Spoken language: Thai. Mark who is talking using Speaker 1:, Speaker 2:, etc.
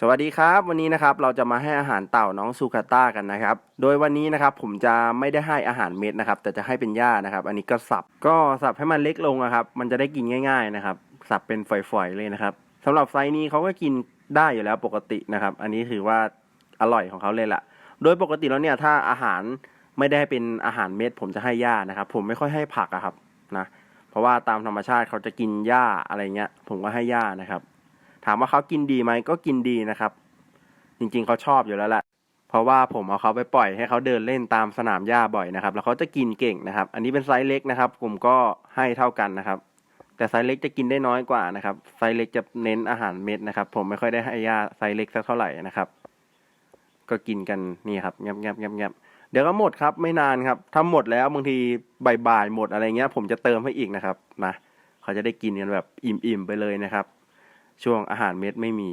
Speaker 1: สวัสดีครับ วันนี้นะครับเราจะมาให้อาหารเต่าน้องซูคาต้ากันนะครับ โดยวันนี้นะครับผมจะไม่ได้ให้อาหารเม็ดนะครับ แต่จะให้เป็นหญ้านะครับ อันนี้ก็สับก็สับให้มันเล็กลงนะครับ มันจะได้กินง่าย ๆนะครับ สับเป็นฝอยๆเลยนะครับสำหรับไซส์นี้เขาก็กินได้อยู่แล้วปกตินะครับ อันนี้ถือว่าอร่อยของเขาเลยล่ะ โดยปกติแล้วเนี่ยถ้าอาหารไม่ได้เป็นอาหารเม็ด ผมจะให้หญ้านะครับ ผมไม่ค่อยให้ผักอะครับนะ เพราะว่าตามธรรมชาติเขาจะกินหญ้าอะไรเงี้ย ผมก็ให้หญ้านะครับ ถามว่าเขากินดีไหมก็กินดีนะครับ จริงๆเขาชอบอยู่แล้วแหละเพราะว่าผมเอาเขาไปปล่อยให้เขาเดินเล่นตามสนามหญ้าบ่อยนะครับ แล้วเขาจะกินเก่งนะครับ อันนี้เป็นไซส์เล็กนะครับ ผมก็ให้เท่ากันนะครับ แต่ไซส์เล็กจะกินได้น้อยกว่านะครับ ไซส์เล็กจะเน้นอาหารเม็ดนะครับ ผมไม่ค่อยได้ให้ยาไซส์เล็กสักเท่าไหร่นะครับ ก็กินกันนี่ครับงับงับงับงับเดี๋ยวก็หมดครับไม่นานครับถ้าหมดแล้วบางทีบ่ายๆหมดอะไรเงี้ย ผมจะเติมให้อีกนะครับนะเขาจะได้กินกันแบบอิ่มๆไปเลยนะครับ ช่วงอาหารเม็ดไม่มี